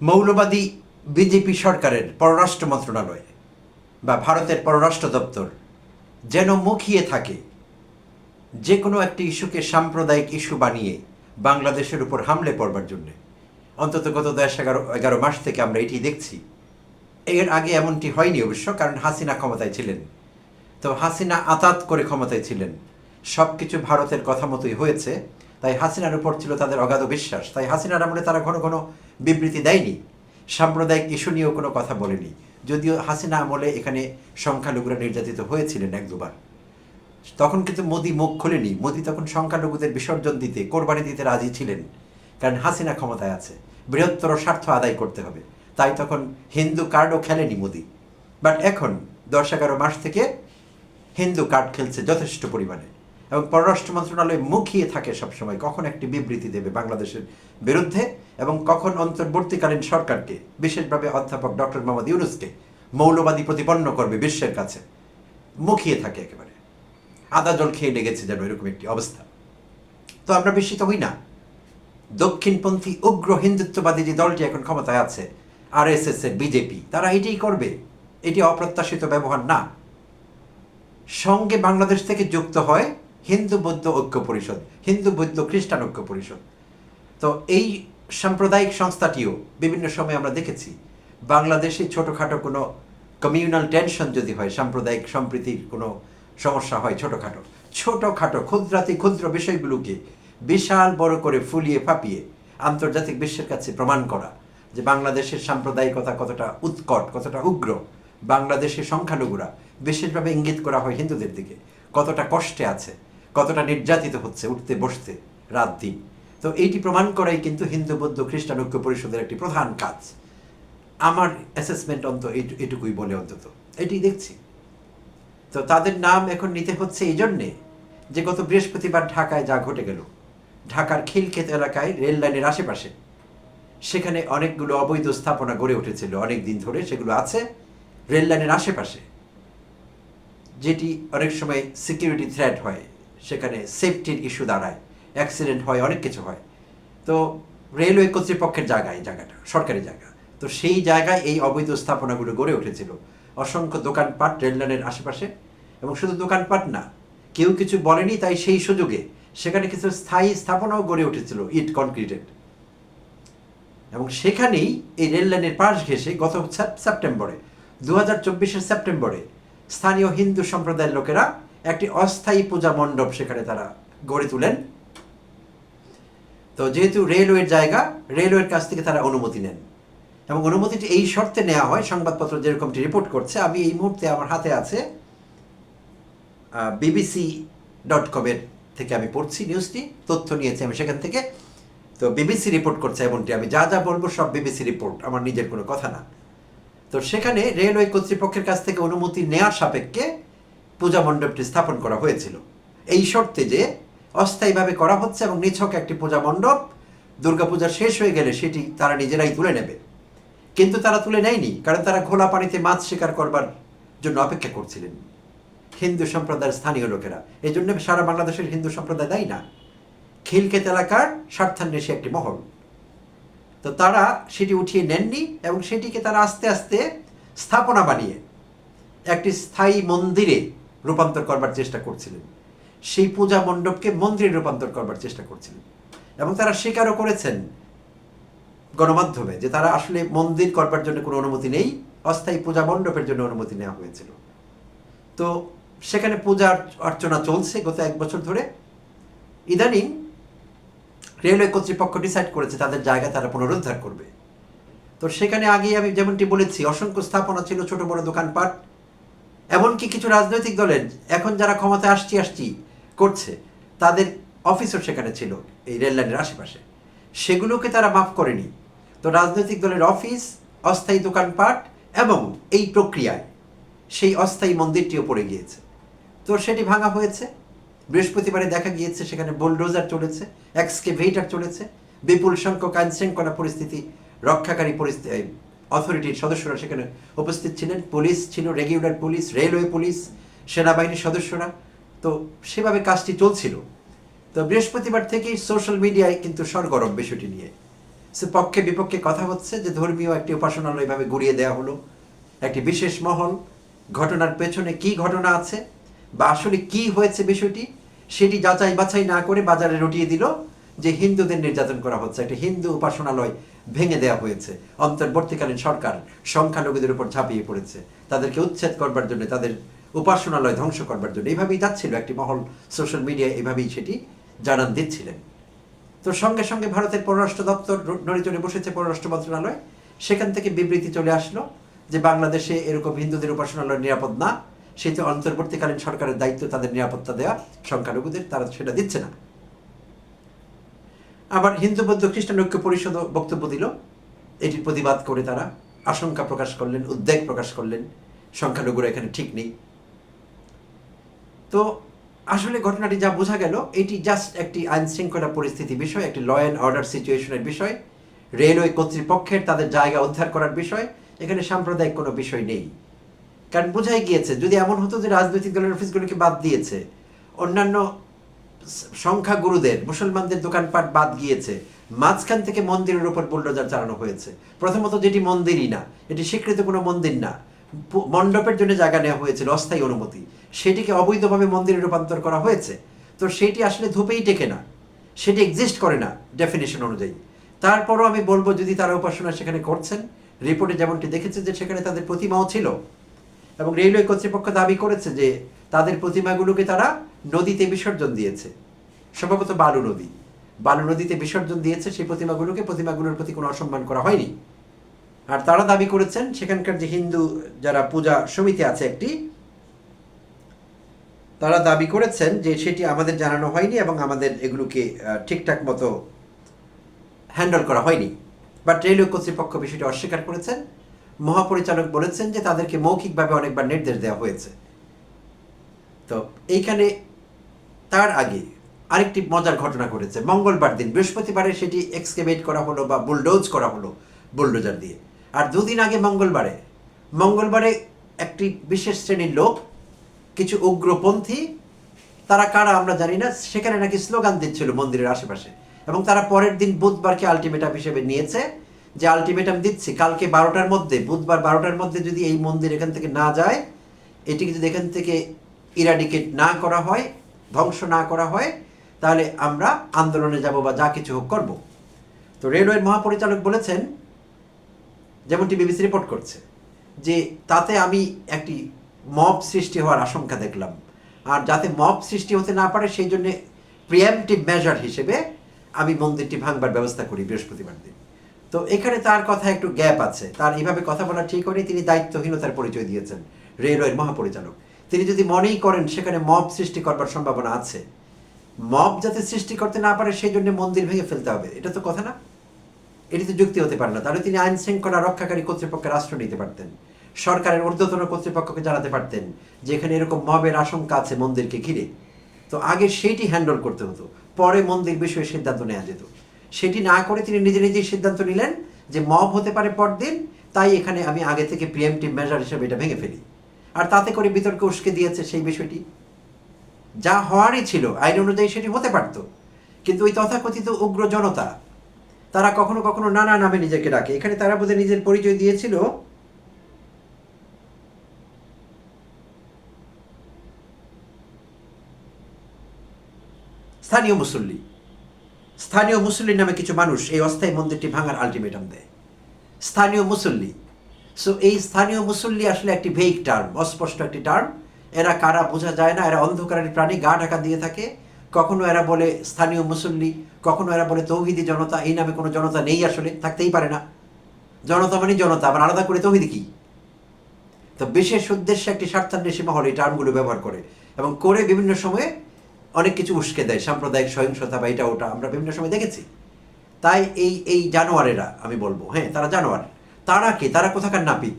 মৌলবাদী বিজেপি সরকারের পররাষ্ট্র মন্ত্রণালয় বা ভারতের পররাষ্ট্র দপ্তর যেন মুখিয়ে থাকে, যে কোনো একটি ইস্যুকে সাম্প্রদায়িক ইস্যু বানিয়ে বাংলাদেশের উপর হামলে পড়বার জন্য। অন্তত গত দশ এগারো এগারো মাস থেকে আমরা এটি দেখছি। এর আগে এমনটি হয়নি অবশ্য, কারণ হাসিনা ক্ষমতায় ছিলেন। তো হাসিনা আতাত করে ক্ষমতায় ছিলেন। সব কিছু ভারতের কথা মতোই হয়েছে। তাই হাসিনার উপর ছিল তাদের অগাধ বিশ্বাস। তাই হাসিনার আমলে তারা ঘন ঘন বিবৃতি দেয়নি। সাম্প্রদায়িক ইস্যু নিয়েও কোনো কথা বলেনি। যদিও হাসিনা আমলে এখানে সংখ্যালঘুরা নির্যাতিত হয়েছিলেন এক দুবার। তখন কিন্তু মোদি মুখ খুলেনি। মোদি তখন সংখ্যালঘুদের বিসর্জন দিতে, কোরবানি দিতে রাজি ছিলেন। কারণ হাসিনা ক্ষমতায় আছে। বৃহত্তর স্বার্থ আদায় করতে হবে। তাই তখন হিন্দু কার্ডও খেলেনি মোদি। বাট এখন, দশ এগারো মাস থেকে হিন্দু কার্ড খেলছে যথেষ্ট পরিমাণে। এবং পররাষ্ট্র মন্ত্রণালয় মুখিয়ে থাকে সবসময় কখন একটি বিবৃতি দেবে বাংলাদেশের বিরুদ্ধে এবং কখন অন্তর্বর্তীকালীন সরকারকে, বিশেষভাবে অধ্যাপক ডক্টর মোহাম্মদ ইউনুসকে, মৌলবাদী প্রতিপন্ন করবে বিশ্বের কাছে। মুখিয়ে থাকে একেবারে। আদা জল খেয়ে লেগেছে যেন এরকম একটি অবস্থা। তো আমরা বিস্মিত হই না। দক্ষিণপন্থী উগ্র হিন্দুত্ববাদী যে দলটি এখন ক্ষমতায় আছে আর এস এস এর বিজেপি, তারা এটাই করবে। এটি অপ্রত্যাশিত ব্যবহার না। সঙ্গে বাংলাদেশ থেকে যুক্ত হয় হিন্দু, বৌদ্ধ, ঐক্য পরিষদ, হিন্দু, বৌদ্ধ, খ্রিস্টান, ঐক্য পরিষদ। তো এই সাম্প্রদায়িক সংস্থাটিও বিভিন্ন সময় আমরা দেখেছি, বাংলাদেশে ছোটোখাটো কোনো কমিউনাল টেনশন যদি হয়, সাম্প্রদায়িক সম্প্রীতির কোনো সমস্যা হয় ছোটোখাটো ছোটোখাটো ক্ষুদ্রাতি ক্ষুদ্র বিষয়গুলোকে বিশাল বড় করে ফুলিয়ে ফাঁপিয়ে আন্তর্জাতিক বিশ্বের কাছে প্রমাণ করা যে বাংলাদেশের সাম্প্রদায়িকতা কতটা উৎকট, কতটা উগ্র। বাংলাদেশের সংখ্যালঘুরা বিশেষভাবে ইঙ্গিত করা হয় হিন্দুদের দিকে, কতটা কষ্টে আছে। কতটা নির্যাতিত হচ্ছে উঠতে বসতে রাত দিন। তো এইটি প্রমাণ করাই কিন্তু হিন্দু, বৌদ্ধ, খ্রিস্টান ঐক্য পরিষদের একটি প্রধান কাজ। আমার অ্যাসেসমেন্ট অন্ত এটুকুই বলে অন্তত। এটি দেখছি। তো তাদের নাম এখন নিতে হচ্ছে এই জন্যে যে গত বৃহস্পতিবার ঢাকায় যা ঘটে গেল, ঢাকার খিলক্ষেত এলাকায় রেল লাইনের আশেপাশে। সেখানে অনেকগুলো অবৈধ স্থাপনা গড়ে উঠেছিল। অনেক দিন ধরে সেগুলো আছে রেল লাইনের আশেপাশে। যেটি অনেক সময় সিকিউরিটি থ্রেট হয়। সেখানে সেফটির ইস্যু দাঁড়ায়। অ্যাক্সিডেন্ট হয়, অনেক কিছু হয়। তো রেলওয়ে কর্তৃপক্ষের জায়গা এই জায়গাটা, সরকারি জায়গা। তো সেই জায়গায় এই অবৈধ স্থাপনাগুলো গড়ে উঠেছিল। অসংখ্য দোকানপাট রেল লাইনের আশেপাশে এবং শুধু দোকানপাট না, কেউ কিছু বলেনি তাই সেই সুযোগে সেখানে কিছু স্থায়ী স্থাপনাও গড়ে উঠেছিল ইট কনক্রিটেড এবং সেখানেই এই রেল লাইনের পাশ ঘেঁষে গত সেপ্টেম্বরে দু হাজার সেপ্টেম্বরে স্থানীয় হিন্দু সম্প্রদায়ের লোকেরা একটি অস্থায়ী পূজা মণ্ডপ সেখানে তারা গড়ে তুলেন। তো যেহেতু রেলওয়ের জায়গা, রেলওয়ের কাছ থেকে তারা অনুমতি নেন। এবং অনুমতিটি এই শর্তে নেওয়া হয়, সংবাদপত্র যেরকমটি রিপোর্ট করছে, আমি এই মুহূর্তে আমার হাতে আছে বিবিসি ডট কমের থেকে আমি পড়ছি নিউজটি তথ্য নিয়েছি আমি সেখান থেকে। তো বিবিসি রিপোর্ট করছে এমনটি, আমি যা যা বলব সব বিবিসি রিপোর্ট আমার নিজের কোনো কথা না। তো সেখানে রেলওয়ে কর্তৃপক্ষের কাছ থেকে অনুমতি নেওয়ার সাপেক্ষে পূজা মণ্ডপটি স্থাপন করা হয়েছিল। এই শর্তে যে অস্থায়ীভাবে করা হচ্ছে এবং নিছক একটি পূজা মণ্ডপ, দুর্গাপূজা শেষ হয়ে গেলে সেটি তারা নিজেরাই তুলে নেবে। কিন্তু তারা তুলে নেয়নি, কারণ তারা ঘোলা পানিতে মাছ শিকার করবার জন্য অপেক্ষা করছিলেন। হিন্দু সম্প্রদায়ের স্থানীয় লোকেরা। এই জন্য সারা বাংলাদেশের হিন্দু সম্প্রদায় দায়ী না। খিলক্ষেত এলাকার স্বার্থান্বেষী একটি মহল। তো তারা সেটি উঠিয়ে নেননি এবং সেটিকে তারা আস্তে আস্তে স্থাপনা বানিয়ে একটি স্থায়ী মন্দিরে রূপান্তর করবার চেষ্টা করছিলেন। সেই পূজা মণ্ডপকে মন্দিরে রূপান্তর করবার চেষ্টা করছিলেন। এবং তারা স্বীকারও করেছেন গণমাধ্যমে যে তারা আসলে মন্দির করবার জন্য কোনো অনুমতি নেই, অস্থায়ী পূজা মণ্ডপের জন্য অনুমতি নেওয়া হয়েছিল। তো সেখানে পূজা অর্চনা চলছে গত এক বছর ধরে। ইদানিং রেলওয়ে কর্তৃপক্ষ ডিসাইড করেছে তাদের জায়গা তারা পুনরুদ্ধার করবে। তো সেখানে আগে আমি যেমনটি বলেছি, অসংখ্য স্থাপনা ছিল, ছোট বড় দোকানপাট। এমনকি কিছু রাজনৈতিক দলের এখন যারা ক্ষমতায় আসছি আসছি করছে, তাদের অফিসও সেখানে ছিল, এই রেললাইনের আশেপাশে। সেগুলোকে তারা মাফ করেনি। তো রাজনৈতিক দলের অফিস অস্থায়ী দোকানপাট এবং এই প্রক্রিয়ায় সেই অস্থায়ী মন্দিরটিও পড়ে গিয়েছে। তো সেটি ভাঙা হয়েছে। বৃহস্পতিবারে দেখা গিয়েছে, সেখানে বুলডোজার চলেছে এক্সকেভেটার চলেছে। বিপুল সংখ্যক আইন শৃঙ্খলা পরিস্থিতি, রক্ষাকারী পরিস্থিতি অথরিটির সদস্যরা সেখানে উপস্থিত ছিলেন। পুলিশ ছিল রেগুলার পুলিশ রেলওয়ে পুলিশ, সেনাবাহিনীর সদস্যরা। তো সেভাবে কাজটি চলছিল। তো বৃহস্পতিবার থেকেই সোশ্যাল মিডিয়ায় কিন্তু সরগরম বিষয়টি নিয়ে। সে পক্ষে বিপক্ষে কথা হচ্ছে যে ধর্মীয় একটি উপাসনালয় এভাবে গুড়িয়ে দেওয়া হলো। একটি বিশেষ মহল, ঘটনার পেছনে কি ঘটনা আছে বা আসলে কি হয়েছে বিষয়টি, সেটি যাচাই বাছাই না করে বাজারে রটিয়ে দিল যে হিন্দুদের নির্যাতন করা হচ্ছে। একটা হিন্দু উপাসনালয় ভেঙে দেওয়া হয়েছে। অন্তর্বর্তীকালীন সরকার সংখ্যালঘুদের উপর ঝাঁপিয়ে পড়েছে। তাদেরকে উচ্ছেদ করবার জন্য, তাদের উপাসনালয় ধ্বংস করবার জন্য এইভাবেই যাচ্ছিল একটি মহল। সোশ্যাল মিডিয়ায় এভাবেই সেটি জানান দিচ্ছিলেন। তো সঙ্গে সঙ্গে ভারতের পররাষ্ট্র দপ্তর নড়ে চড়ে বসেছে পররাষ্ট্র মন্ত্রণালয়। সেখান থেকে বিবৃতি চলে আসলো যে বাংলাদেশে এরকম হিন্দুদের উপাসনালয় নিরাপদ না। সেটি অন্তর্বর্তীকালীন সরকারের দায়িত্ব, তাদের নিরাপত্তা দেওয়া সংখ্যালঘুদের, তারা সেটা দিচ্ছে না। আবার হিন্দু বৌদ্ধ খ্রিস্টান ঐক্য পরিষদও বক্তব্য দিল। এটির প্রতিবাদ করে তারা আশঙ্কা প্রকাশ করলেন, উদ্বেগ প্রকাশ করলেন। সংখ্যালঘুরা এখানে ঠিক নেই। তো আসলে ঘটনাটি যা বোঝা গেল, এটি জাস্ট একটি আইন শৃঙ্খলা পরিস্থিতি বিষয়, একটি ল অ্যান্ড অর্ডার সিচুয়েশনের বিষয়। রেলওয়ে কর্তৃপক্ষের তাদের জায়গা উদ্ধার করার বিষয়, এখানে সাম্প্রদায়িক কোনো বিষয় নেই। কারণ বোঝাই গিয়েছে, যদি এমন হতো যে রাজনৈতিক দলের অফিসগুলোকে বাদ দিয়েছে, অন্যান্য সংখ্যা গুরুদের মুসলমানদের দোকানপাট বাদ গিয়েছে। মাঝখান থেকে মন্দিরের উপর বুলডোজার চালানো হয়েছে। প্রথমত যেটি মন্দিরই না, এটি স্বীকৃত কোনো মন্দির না। মণ্ডপের জন্য জায়গা নেওয়া হয়েছিল অস্থায়ী অনুমতি। সেটিকে অবৈধভাবে মন্দিরে রূপান্তর করা হয়েছে। তো সেটি আসলে ধূপেই টেকে না। সেটি এক্সিস্ট করে না ডেফিনেশন অনুযায়ী। তারপরও আমি বলব, যদি তারা উপাসনা সেখানে করছেন, রিপোর্টে যেমনটি দেখেছে যে সেখানে তাদের প্রতিমাও ছিল। এবং রেলওয়ে কর্তৃপক্ষ দাবি করেছে যে তাদের প্রতিমাগুলোকে তারা নদীতে বিসর্জন দিয়েছে। সম্ভবত বালু নদী। বালু নদীতে বিসর্জন দিয়েছে সেই প্রতিমাগুলোকে। প্রতিমাগুলোর প্রতি কোনো অসম্মান করা হয়নি। আর তারা দাবি করেছেন, সেখানকার যে হিন্দু যারা পূজা সমিতি আছে একটি, তারা দাবি করেছেন যে সেটি আমাদের জানানো হয়নি এবং আমাদের এগুলোকে ঠিকঠাক মতো হ্যান্ডেল করা হয়নি। বাট রেলওয়ে কর্তৃপক্ষ বিষয়টি অস্বীকার করেছেন। মহাপরিচালক বলেছেন যে তাদেরকে মৌখিকভাবে অনেকবার নির্দেশ দেওয়া হয়েছে। তো এইখানে তার আগে আরেকটি মজার ঘটনা ঘটেছে। মঙ্গলবার দিন বৃহস্পতিবারে সেটি এক্সকেভেট করা হলো বা বুলডোজ করা হলো বুলডোজার দিয়ে। আর দুদিন আগে মঙ্গলবারে মঙ্গলবারে একটি বিশেষ শ্রেণির লোক, কিছু উগ্রপন্থী, তারা কারা আমরা জানি না, সেখানে নাকি স্লোগান দিচ্ছিল মন্দিরের আশেপাশে। এবং তারা পরের দিন বুধবারকে আলটিমেটাম হিসেবে নিয়েছে যে আলটিমেটাম দিচ্ছি। কালকে বারোটার মধ্যে, বুধবার বারোটার মধ্যে যদি এই মন্দির এখান থেকে না যায়, এটিকে যদি এখান থেকে ইরাডিকেট না করা হয় ধ্বংস না করা হয়, তাহলে আমরা আন্দোলনে যাব বা যা কিছু হোক করব। তো রেলওয়ের মহাপরিচালক বলেছেন, যেমনটি বিবিসি রিপোর্ট করছে, যে তাতে আমি একটি মব সৃষ্টি হওয়ার আশঙ্কা দেখলাম। আর যাতে মব সৃষ্টি হতে না পারে, সেই জন্য প্রিএমটিভ মেজার হিসেবে আমি মন্দিরটি ভাঙবার ব্যবস্থা করি বৃহস্পতিবার দিন। তো এখানে তার কথা একটু গ্যাপ আছে। তার এইভাবে কথা বলা ঠিক হয়নি, তিনি দায়িত্বহীনতার পরিচয় দিয়েছেন রেলওয়ের মহাপরিচালক। তিনি যদি মনেই করেন, সেখানে মব সৃষ্টি করবার সম্ভাবনা আছে। মব যাতে সৃষ্টি করতে না পারে সেই জন্য মন্দির ভেঙে ফেলতে হবে। এটা তো কথা না? এটি তো যুক্তি হতে পারে না। তাহলে তিনি আইন শৃঙ্খলা রক্ষাকারী কর্তৃপক্ষের আশ্রয় নিতে পারতেন। সরকারের ঊর্ধ্বতন কর্তৃপক্ষকে জানাতে পারতেন যে এখানে এরকম মবের আশঙ্কা আছে মন্দিরকে ঘিরে। তো আগে সেইটি হ্যান্ডেল করতে হতো। পরে মন্দির বিষয়ে সিদ্ধান্ত নেওয়া যেত। সেটি না করে তিনি নিজে নিজেই সিদ্ধান্ত নিলেন যে মব হতে পারে পরদিন, তাই এখানে আমি আগে থেকে প্রিএমটিভ মেজার হিসেবে এটা ভেঙে ফেলি। আর তাতে করে বিতর্ক উস্কে দিয়েছে সেই বিষয়টি। যা হওয়ারই ছিল, আইন অনুযায়ী সেটি হতে পারত। কিন্তু ওই তথাকথিত উগ্র জনতা, তারা কখনো কখনো নানা নামে নিজেকে ডাকে। এখানে তারা বোধহয় নিজের পরিচয় দিয়েছিল। স্থানীয় মুসল্লি। স্থানীয় মুসল্লির নামে কিছু মানুষ এই অস্থায়ী মন্দিরটি ভাঙার আলটিমেটাম দেয়। স্থানীয় মুসল্লি সো এই স্থানীয় মুসল্লি আসলে একটি ভেইক টার্ম অস্পষ্ট একটি টার্ম এরা কারা বোঝা যায় না, এরা অন্ধকারের প্রাণী, গা ঢাকা দিয়ে থাকে। কখনো এরা বলে স্থানীয় মুসল্লি, কখনো এরা বলে তৌহিদি জনতা, এই নামে কোনো জনতা নেই আসলে, থাকতেই পারে না। জনতা মানে জনতা, আবার আলাদা করে তৌহিদি কি? তো বিশেষ উদ্দেশ্যে একটি স্বার্থান্বেষী মহল এই টার্মগুলো ব্যবহার করে এবং করে বিভিন্ন সময়ে অনেক কিছু উস্কে দেয়, সাম্প্রদায়িক সহিংসতা বা এটা ওটা, আমরা বিভিন্ন সময় দেখেছি। তাই এই এই জানোয়ারেরা, আমি বলব হ্যাঁ তারা জানোয়ার। তারা কে? তারা কোথাকার নাপিত?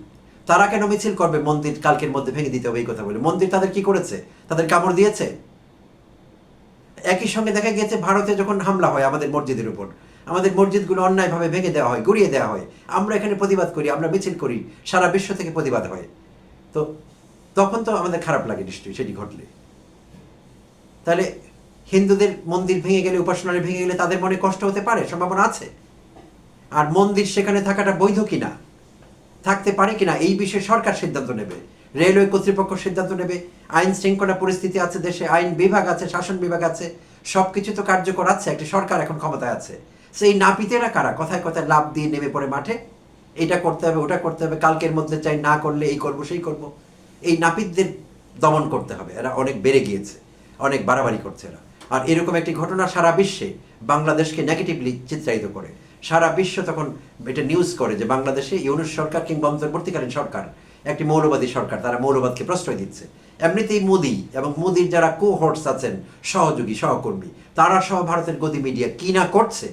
তারা কেন মিছিল করবে? মন্দির কালকের মধ্যে ভেঙে দিতে হবে এই কথা বলে। মন্দির তাদের কি করেছে? তাদের কামড় দিয়েছে? একই সঙ্গে দেখা গিয়েছে, ভারতে যখন হামলা হয় আমাদের মসজিদের উপর, আমাদের মসজিদগুলো অন্যায়ভাবে ভেঙে দেওয়া হয়, গুড়িয়ে দেওয়া হয়। আমরা এখানে প্রতিবাদ করি, আমরা মিছিল করি, সারা বিশ্ব থেকে প্রতিবাদ হয়। তো তখন তো আমাদের খারাপ লাগে নিশ্চয়ই, সেটি ঘটলে। তাহলে হিন্দুদের মন্দির ভেঙে গেলে, উপাসনালয় ভেঙে গেলে তাদের মনে কষ্ট হতে পারে? সম্ভাবনা আছে? আর মন্দির সেখানে থাকাটা বৈধ কিনা? থাকতে পারে কিনা? এই বিষয়ে সরকার সিদ্ধান্ত নেবে। রেলওয়ে কর্তৃপক্ষ সিদ্ধান্ত নেবে। আইন শৃঙ্খলা পরিস্থিতি আছে, দেশে আইন বিভাগ আছে, শাসন বিভাগ আছে সব কিছু তো কার্যকর আছে, একটি সরকার এখন ক্ষমতায় আছে। সেই নাপিতেরা কারা? কথায় কথায় লাভ দিয়ে নেমে পড়ে মাঠে। এটা করতে হবে, ওটা করতে হবে, কালকের মধ্যে চাই, না করলে এই করব, সেই করব। এই নাপিতদের দমন করতে হবে। এরা অনেক বেড়ে গিয়েছে, অনেক বাড়াবাড়ি করছে এরা। আর এরকম একটি ঘটনা সারা বিশ্বে বাংলাদেশকে নেগেটিভলি চিত্রায়িত করে। সারা বিশ্ব তখন এটা নিউজ করে যে বাংলাদেশে ইউনুস সরকার কিংবা অন্তর্বর্তীকালীন সরকার, একটি মৌলবাদী সরকার, তারা মৌলবাদকে প্রশ্রয় দিচ্ছে। এমনিতেই মোদি এবং মোদির যারা কো হোর্টস আছেন, সহযোগী, সহকর্মী, তারা সহ ভারতের গদি মিডিয়া কি না করছে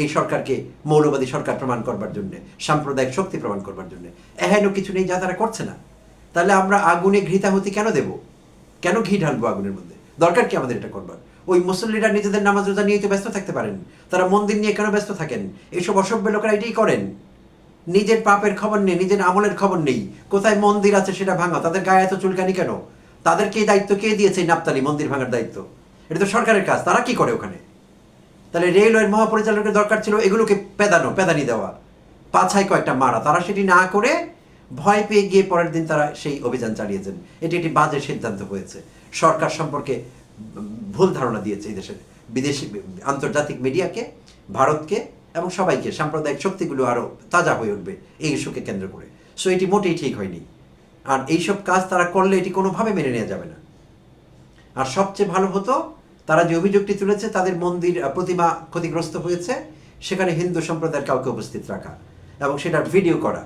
এই সরকারকে মৌলবাদী সরকার প্রমাণ করবার জন্য, সাম্প্রদায়িক শক্তি প্রমাণ করবার জন্য? এহেন কিছু নেই যা তারা করছে না। তাহলে আমরা আগুনে ঘৃতাহতি কেন দেব? কেন ঘি ঢালবো আগুনের মধ্যে? দরকার কি আমাদের এটা করবার? ওই মুসল্লিরা নিজেদের নামাজ রোজা নিয়ে তো ব্যস্ত থাকতে পারেন। তারা মন্দির নিয়ে কেন ব্যস্ত থাকেন? এইসব অসভ্য লোকেরা এটাই করেন। নিজের পাপের খবর নেই, নিজের আমলের খবর নেই। কোথায় মন্দির আছে সেটা ভাঙা? তাদের গায়ে এত চুলকানি কেন? তাদেরকে এই দায়িত্ব? কে দিয়েছে নাপতালি মন্দির ভাঙার দায়িত্ব? এটা তো সরকারের কাজ, তারা কি করে ওখানে? তাহলে রেলওয়ের মহাপরিচালকের দরকার ছিল এগুলোকে পেদানো, পেদানি দেওয়া। পাছায় কয়েকটা মারা, তারা সেটি না করে ভয় পেয়ে গিয়ে পরের দিন তারা সেই অভিযান চালিয়েছেন। এটি একটি বাজে সিদ্ধান্ত হয়েছে। সরকার সম্পর্কে ভুল ধারণা দিয়েছে এই দেশের বিদেশি, আন্তর্জাতিক মিডিয়াকে, ভারতকে এবং সবাইকে, সাম্প্রদায়িক শক্তিগুলো আরও তাজা হয়ে উঠবে এই ইস্যুকে কেন্দ্র করে। সো এটি মোটেই ঠিক হয়নি। আর এইসব কাজ তারা করলে এটি কোনোভাবে মেনে নেওয়া যাবে না। আর সবচেয়ে ভালো হতো, তারা যে অভিযোগটি তুলেছে, তাদের মন্দির প্রতিমা ক্ষতিগ্রস্ত হয়েছে, সেখানে হিন্দু সম্প্রদায়ের কাউকে উপস্থিত রাখা এবং সেটার ভিডিও করা,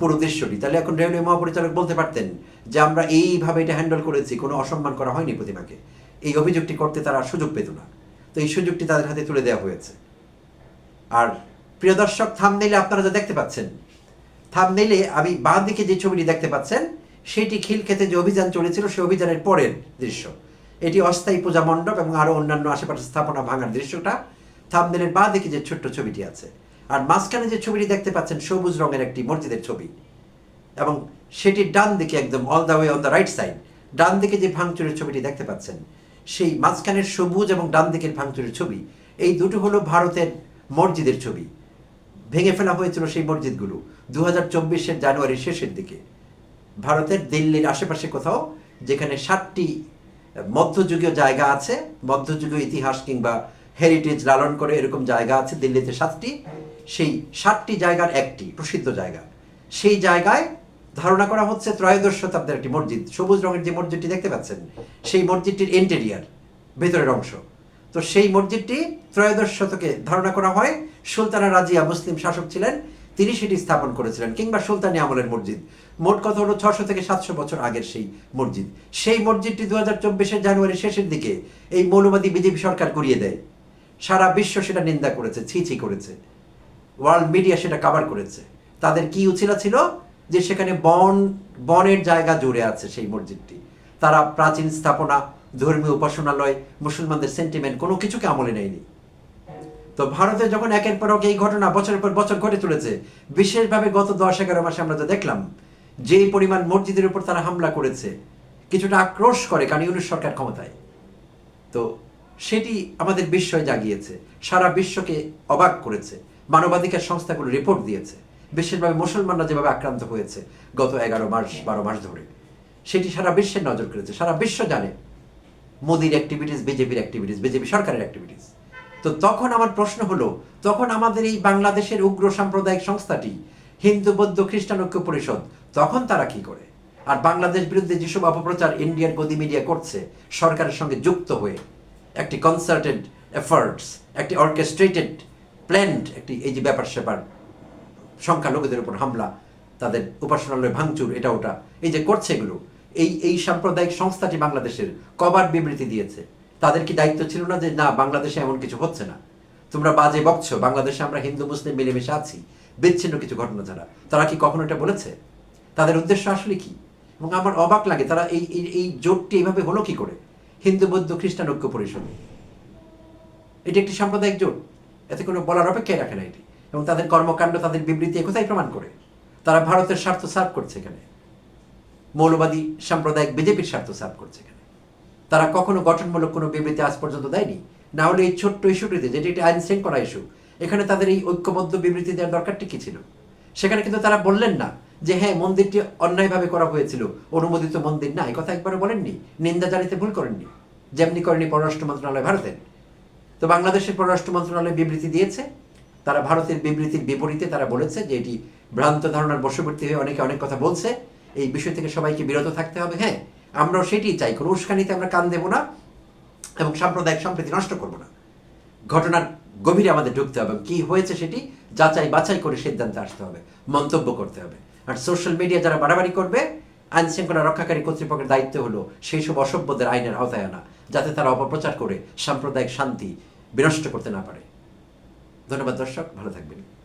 পুরো দৃশ্যটি। তাহলে এখন রেলওয়ে মহাপরিচালক বলতে পারতেন যে, আমরা এইভাবে এটা হ্যান্ডেল করেছি, কোনো অসম্মান করা হয়নি প্রতিমাকে। এই অভিযোগটি করতে তারা সুযোগ পেত না। তো এই সুযোগটি তাদের হাতে তুলে দেওয়া হয়েছে। আর প্রিয় দর্শক থামনেইলে আপনারা যা দেখতে পাচ্ছেন থামনেইলে আমি বাঁ দিকে যে ছবিটি দেখতে পাচ্ছেন, সেটি খিলক্ষেতে যে অভিযান চলেছিল সেই অভিযানের পরের দৃশ্য। এটি অস্থায়ী পূজা মণ্ডপ এবং আরও অন্যান্য আশেপাশে স্থাপনা ভাঙার দৃশ্যটা থামনেলের বাঁ দিকে যে ছোট্ট ছবিটি আছে। আর মাঝখানে যে ছবিটি দেখতে পাচ্ছেন, সবুজ রঙের একটি মসজিদের ছবি। এবং সেটির ডান দিকে একদম all the way on the right side ডান দিকে যে ভাঙচুরের ছবিটি দেখতে পাচ্ছেন সেই মাঝখানের সবুজ এবং ডান দিকের ভাঙচুরের ছবি। এই দুটো হলো ভারতের মসজিদের ছবি। ভেঙে ফেলা হয়েছিল সেই মসজিদগুলো দু হাজার চব্বিশের জানুয়ারির শেষের দিকে। ভারতের দিল্লির আশেপাশে কোথাও, যেখানে সাতটি মধ্যযুগীয় জায়গা আছে, মধ্যযুগীয় ইতিহাস কিংবা হেরিটেজ লালন করে এরকম জায়গা আছে, দিল্লিতে সাতটি। সেই সাতটি জায়গার একটি প্রসিদ্ধ জায়গা। সেই জায়গায় ধারণা করা হচ্ছে ত্রয়োদশ শতাব্দের একটি মসজিদ, সবুজ রঙের যে মসজিদটি দেখতে পাচ্ছেন, সেই মসজিদটির ইন্টেরিয়ার ভেতরের অংশ। তো সেই মসজিদটি ত্রয়োদশ শতকে ধারণা করা হয়, সুলতানা রাজিয়া মুসলিম শাসক ছিলেন, তিনি সেটি স্থাপন করেছিলেন, কিংবা সুলতানি আমলের মসজিদ। মোট কথা হলো ছশো থেকে সাতশো বছর আগের সেই মসজিদ। সেই মসজিদটি দু হাজার চব্বিশের জানুয়ারি শেষের দিকে এই মৌলবাদী বিজেপি সরকার করিয়ে দেয়। সারা বিশ্ব সেটা নিন্দা করেছে, ছি ছি করেছে। ওয়ার্ল্ড মিডিয়া সেটা কাভার করেছে। তাদের কি উচিলা ছিল? যে সেখানে বন, বনের জায়গা জুড়ে আছে সেই মসজিদটি। তারা প্রাচীন স্থাপনা, ধর্মীয় উপাসনালয়, মুসলমানদের সেন্টিমেন্ট কোনো কিছুকে আমলে নেয়নি। তো ভারতে যখন একের পর এই ঘটনা বছরের পর বছর ঘটে চলেছে, বিশেষভাবে গত দশ, এগারো মাসে আমরা যা দেখলাম যেই পরিমাণ মসজিদের উপর তারা হামলা করেছে, কিছুটা আক্রোশ করে কারণ ইউনিশ সরকার ক্ষমতায়। তো সেটি আমাদের বিস্ময় জাগিয়েছে, সারা বিশ্বকে অবাক করেছে, মানবাধিকার সংস্থাগুলো রিপোর্ট দিয়েছে। বিশেষভাবে মুসলমানরা যেভাবে আক্রান্ত হয়েছে গত এগারো মাস বারো মাস ধরে সেটি সারা বিশ্বের নজর করেছে সারা বিশ্ব জানে মোদির অ্যাক্টিভিটিস বিজেপির অ্যাক্টিভিটিস বিজেপি সরকারের অ্যাক্টিভিটিস তো তখন আমার প্রশ্ন হলো তখন আমাদের এই বাংলাদেশের উগ্র সাম্প্রদায়িক সংস্থাটি হিন্দু বৌদ্ধ খ্রিস্টান ঐক্য পরিষদ তখন তারা কি করে? আর বাংলাদেশ বিরুদ্ধে যেসব অপপ্রচার ইন্ডিয়ার গদি মিডিয়া করছে সরকারের সঙ্গে যুক্ত হয়ে একটি কনসার্টেড এফার্টস একটি অর্কেস্ট্রেটেড প্ল্যান্ড একটি এই যে ব্যাপার স্যাপার সংখ্যালঘুদের উপর হামলা, তাদের উপাসনালয় ভাঙচুর, এটা ওটা। এই যে করছে এগুলো, এই এই সাম্প্রদায়িক সংস্থাটি বাংলাদেশের কবার বিবৃতি দিয়েছে। তাদের কি দায়িত্ব ছিল না যে, না, বাংলাদেশে এমন কিছু হচ্ছে না? তোমরা বাজে বকছো, বাংলাদেশে আমরা হিন্দু, মুসলিম মিলেমিশে আছি, বিচ্ছিন্ন কিছু ঘটনা ছাড়া। তারা কি কখনো এটা বলেছে? তাদের উদ্দেশ্য আসলে কি? এবং আমার অবাক লাগে, তারা এই, এই- জোটটি এইভাবে হলো কি করে? হিন্দু, বৌদ্ধ, খ্রিস্টান ঐক্য পরিষদ। এটি একটি সাম্প্রদায়িক জোট। এতে কোনো বলার অপেক্ষাই রাখে না এটি। এবং তাদের কর্মকাণ্ড, তাদের বিবৃতি কোথায় প্রমাণ করে। তারা ভারতের স্বার্থ সার্ভ করছে এখানে। মৌলবাদী সাম্প্রদায়িক বিজেপির স্বার্থ সার্ভ করছে এখানে। তারা কখনো গঠনমূলক কোনো বিবৃতি আজ পর্যন্ত দেয়নি। না হলে এই ছোট্ট ইস্যুটিতে, যেটি একটি আইন শৃঙ্খলা ইস্যু, এখানে তাদের এই ঐক্যবদ্ধ বিবৃতি দেওয়ার দরকারটি কি ছিল? সেখানে কিন্তু তারা বললেন না যে হ্যাঁ মন্দিরটি অন্যায়ভাবে করা হয়েছিল। অনুমোদিত মন্দির না। এই কথা একবারও বলেননি। নিন্দা জানিতে ভুল করেননি। যেমনি করেনি পররাষ্ট্র মন্ত্রণালয় ভারতের। তো বাংলাদেশের পররাষ্ট্র মন্ত্রণালয় বিবৃতি দিয়েছে। তারা ভারতের বিবৃতির বিপরীতে তারা বলেছে যে এটি ভ্রান্ত ধারণার বশবর্তী হয়ে অনেকে অনেক কথা বলছে। এই বিষয় থেকে সবাইকে বিরত থাকতে হবে। হ্যাঁ আমরাও সেটি চাই। কোনো উস্কানিতে আমরা কান দেব না এবং সাম্প্রদায়িক সম্প্রীতি নষ্ট করব না। ঘটনার গভীরে আমাদের ঢুকতে হবে। কি হয়েছে সেটি যাচাই বাছাই করে সিদ্ধান্তে আসতে হবে। মন্তব্য করতে হবে। আর সোশ্যাল মিডিয়া যারা বাড়াবাড়ি করবে আইন শৃঙ্খলা রক্ষাকারী কর্তৃপক্ষের দায়িত্ব হলো সেই সব অসভ্যদের আইনের আওতায় আনা, যাতে তারা অপপ্রচার করে সাম্প্রদায়িক শান্তি বিনষ্ট করতে না পারে। ধন্যবাদ দর্শক ভালো থাকবেন।